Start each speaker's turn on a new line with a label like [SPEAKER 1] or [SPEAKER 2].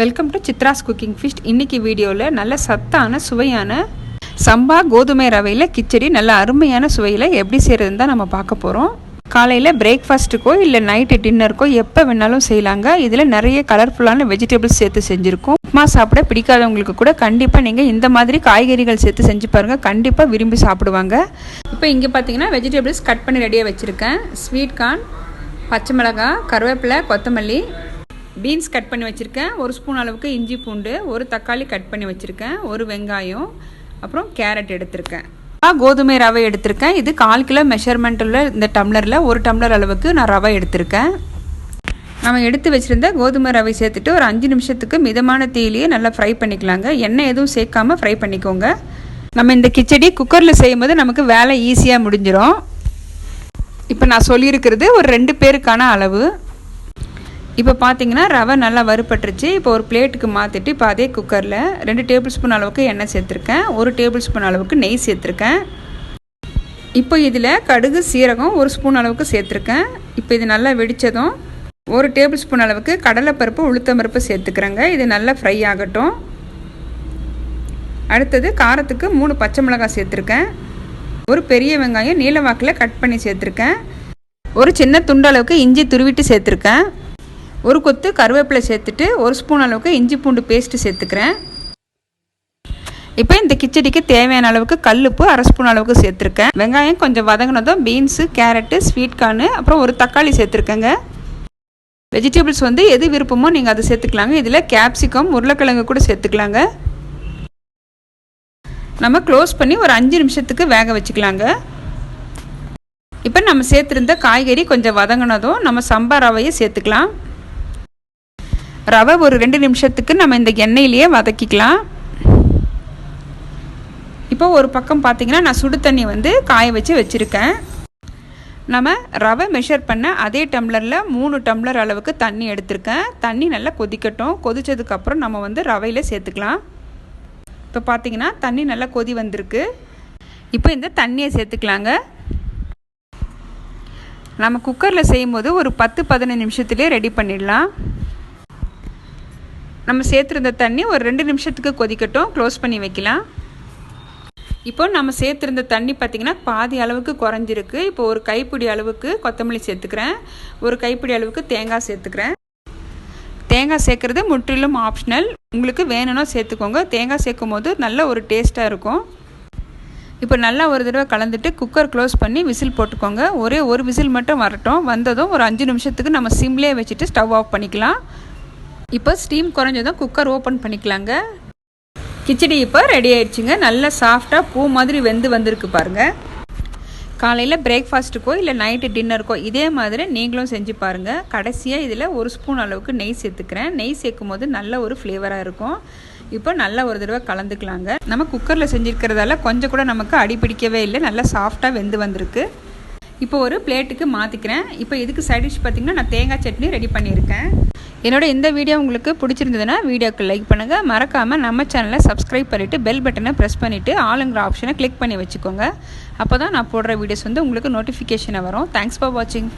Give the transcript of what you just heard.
[SPEAKER 1] Welcome to Chitra's cooking feast இன்னைக்கு வீடியோவில் நல்ல சத்தான சுவையான சம்பா கோதுமை ரவையில் கிச்சடி நல்ல அருமையான சுவையில் எப்படி செய்கிறதுன்னு தான் நம்ம பார்க்க போகிறோம் காலையில் பிரேக்ஃபாஸ்ட்டுக்கோ இல்லை நைட்டு டின்னருக்கோ எப்போ வேணாலும் செய்யலாங்க. இதில் நிறைய கலர்ஃபுல்லான வெஜிடபிள்ஸ் சேர்த்து செஞ்சுருக்கோம். உப்மா சாப்பிட பிடிக்காதவங்களுக்கு கூட கண்டிப்பாக நீங்கள் இந்த மாதிரி காய்கறிகள் சேர்த்து செஞ்சு பாருங்கள் கண்டிப்பாக விரும்பி சாப்பிடுவாங்க. இப்போ இங்கே பார்த்தீங்கன்னா வெஜிடபிள்ஸ் கட் பண்ணி ரெடியாக வச்சுருக்கேன். ஸ்வீட் கார்ன் பச்சை மிளகாய் கருவேப்பிலை கொத்தமல்லி பீன்ஸ் கட் பண்ணி வச்சுருக்கேன். ஒரு ஸ்பூன் அளவுக்கு இஞ்சி பூண்டு ஒரு தக்காளி கட் பண்ணி வச்சுருக்கேன். ஒரு வெங்காயம் அப்புறம் கேரட் எடுத்திருக்கேன். கோதுமை ரவை எடுத்திருக்கேன். இது கால் கிலோ மெஷர்மெண்ட்டில் இந்த டம்ளரில் ஒரு டம்ளர் அளவுக்கு நான் ரவை எடுத்திருக்கேன். நம்ம எடுத்து வச்சுருந்த கோதுமை ரவை சேர்த்துட்டு ஒரு அஞ்சு நிமிஷத்துக்கு மிதமான தீயிலேயே நல்லா ஃப்ரை பண்ணிக்கலாங்க. எண்ணெய் எதுவும் சேர்க்காம ஃப்ரை பண்ணிக்கோங்க. நம்ம இந்த கிச்சடி குக்கரில் செய்யும்போது நமக்கு வேலை ஈஸியாக முடிஞ்சிடும் இப்போ நான் சொல்லியிருக்கிறது ஒரு ரெண்டு பேருக்கான அளவு. இப்போ பார்த்தீங்கன்னா ரவை நல்லா வறுபட்டுருச்சு. இப்போ ஒரு பிளேட்டுக்கு மாற்றிட்டு இப்போ அதே குக்கரில் ரெண்டு டேபிள் ஸ்பூன் அளவுக்கு எண்ணெய் சேர்த்துருக்கேன். ஒரு டேபிள் ஸ்பூன் அளவுக்கு நெய் சேர்த்துருக்கேன். இப்போ இதில் கடுகு சீரகம் ஒரு ஸ்பூன் அளவுக்கு சேர்த்துருக்கேன். இப்போ இது நல்லா வெடித்ததும் ஒரு டேபிள் ஸ்பூன் அளவுக்கு கடலைப்பருப்பு உளுத்தம்பருப்பு சேர்த்துக்கிறேங்க. இது நல்லா ஃப்ரை ஆகட்டும். அடுத்தது காரத்துக்கு மூணு பச்சை மிளகாய் சேர்த்துருக்கேன். ஒரு பெரிய வெங்காயம் நீல வாக்கில் கட் பண்ணி சேர்த்துருக்கேன். ஒரு சின்ன துண்டு அளவுக்கு இஞ்சி துருவிட்டு சேர்த்துருக்கேன். ஒரு கொத்து கருவேப்பிலை சேர்த்துட்டு ஒரு ஸ்பூன் அளவுக்கு இஞ்சி பூண்டு பேஸ்ட்டு சேர்த்துக்கிறேன். இப்போ இந்த கிச்சடிக்கு தேவையான அளவுக்கு கல்லுப்பு அரை ஸ்பூன் அளவுக்கு சேர்த்துருக்கேன். வெங்காயம் கொஞ்சம் வதங்கினதும் பீன்ஸு கேரட்டு ஸ்வீட் கார்னு அப்புறம் ஒரு தக்காளி சேர்த்துருக்கேங்க. வெஜிடபிள்ஸ் வந்து எது விருப்பமோ நீங்கள் அதை சேர்த்துக்கலாங்க. இதில் கேப்சிகம் உருளைக்கிழங்கு கூட சேர்த்துக்கலாங்க. நம்ம க்ளோஸ் பண்ணி ஒரு அஞ்சு நிமிஷத்துக்கு வேக வச்சுக்கலாங்க. இப்போ நம்ம சேர்த்துருந்த காய்கறி கொஞ்சம் வதங்கினதும் நம்ம சம்பா ரவையை சேர்த்துக்கலாம். ரவை ஒரு ரெண்டு நிமிஷத்துக்கு நம்ம இந்த எண்ணெயிலேயே வதக்கிக்கலாம். இப்போ ஒரு பக்கம் பார்த்திங்கன்னா நான் சுடு தண்ணி வந்து காய வச்சு வச்சுருக்கேன். நம்ம ரவை மெஷர் பண்ண அதே டம்ளரில் மூணு டம்ளர் அளவுக்கு தண்ணி எடுத்திருக்கேன். தண்ணி நல்லா கொதிக்கட்டும். கொதித்ததுக்கப்புறம் நம்ம வந்து ரவையில் சேர்த்துக்கலாம். இப்போ பார்த்தீங்கன்னா தண்ணி நல்லா கொதி வந்திருக்கு. இப்போ இந்த தண்ணியை சேர்த்துக்கலாங்க. நம்ம குக்கரில் செய்யும்போது ஒரு பத்து பதினஞ்சு நிமிஷத்துலேயே ரெடி பண்ணிடலாம். நம்ம சேர்த்துருந்த தண்ணி ஒரு ரெண்டு நிமிஷத்துக்கு கொதிக்கட்டும். க்ளோஸ் பண்ணி வைக்கலாம். இப்போ நம்ம சேர்த்துருந்த தண்ணி பார்த்திங்கன்னா பாதி அளவுக்கு குறைஞ்சிருக்கு. இப்போ ஒரு கைப்பிடி அளவுக்கு கொத்தமல்லி சேர்த்துக்கிறேன். ஒரு கைப்பிடி அளவுக்கு தேங்காய் சேர்த்துக்கிறேன். தேங்காய் சேர்க்குறது முற்றிலும் ஆப்ஷனல் உங்களுக்கு வேணும்னா சேர்த்துக்கோங்க. தேங்காய் சேர்க்கும் போது நல்ல ஒரு டேஸ்ட்டாக இருக்கும். இப்போ நல்லா ஒரு தடவை கலந்துட்டு குக்கர் க்ளோஸ் பண்ணி விசில் போட்டுக்கோங்க. ஒரே ஒரு விசில் மட்டும் வரட்டும். வந்ததும் ஒரு அஞ்சு நிமிஷத்துக்கு நம்ம சிம்லேயே வச்சுட்டு ஸ்டவ் ஆஃப் பண்ணிக்கலாம். இப்போ ஸ்டீம் குறைஞ்சதும் குக்கர் ஓப்பன் பண்ணிக்கலாங்க. கிச்சடி இப்போ ரெடி ஆயிடுச்சுங்க. நல்லா சாஃப்டாக பூ மாதிரி வெந்து வந்திருக்கு பாருங்கள் காலையில் பிரேக்ஃபாஸ்ட்டுக்கோ இல்லை நைட்டு டின்னருக்கோ இதே மாதிரி நீங்களும் செஞ்சு பாருங்கள் கடைசியாக இதில் ஒரு ஸ்பூன் அளவுக்கு நெய் சேர்த்துக்கிறேன். நெய் சேர்க்கும் போது நல்ல ஒரு ஃப்ளேவராக இருக்கும். இப்போ நல்ல ஒரு தடவை கலந்துக்கலாங்க. நம்ம குக்கரில் செஞ்சுருக்கிறதால கொஞ்சம் கூட நமக்கு அடி பிடிக்கவே இல்லை. நல்லா சாஃப்டாக வெந்து வந்திருக்கு. இப்போ ஒரு பிளேட்டுக்கு மாற்றிக்கிறேன் இப்போ இதுக்கு சைட் டிஷ் பார்த்திங்கன்னா நான் தேங்காய் சட்னி ரெடி பண்ணியிருக்கேன். என்னோட இந்த வீடியோ உங்களுக்கு பிடிச்சிருந்ததுன்னா வீடியோக்கு லைக் பண்ணுங்கள் மறக்காமல் நம்ம சேனலை சப்ஸ்கிரைப் பண்ணிவிட்டு பெல் பட்டனை ப்ரெஸ் பண்ணிவிட்டு ஆளுங்கிற ஆப்ஷனை கிளிக் பண்ணி வச்சுக்கோங்க. அப்போ தான் நான் போடுற வீடியோஸ் வந்து உங்களுக்கு நோட்டிஃபிகேஷனை வரும். தேங்க்ஸ் ஃபார் வாட்சிங்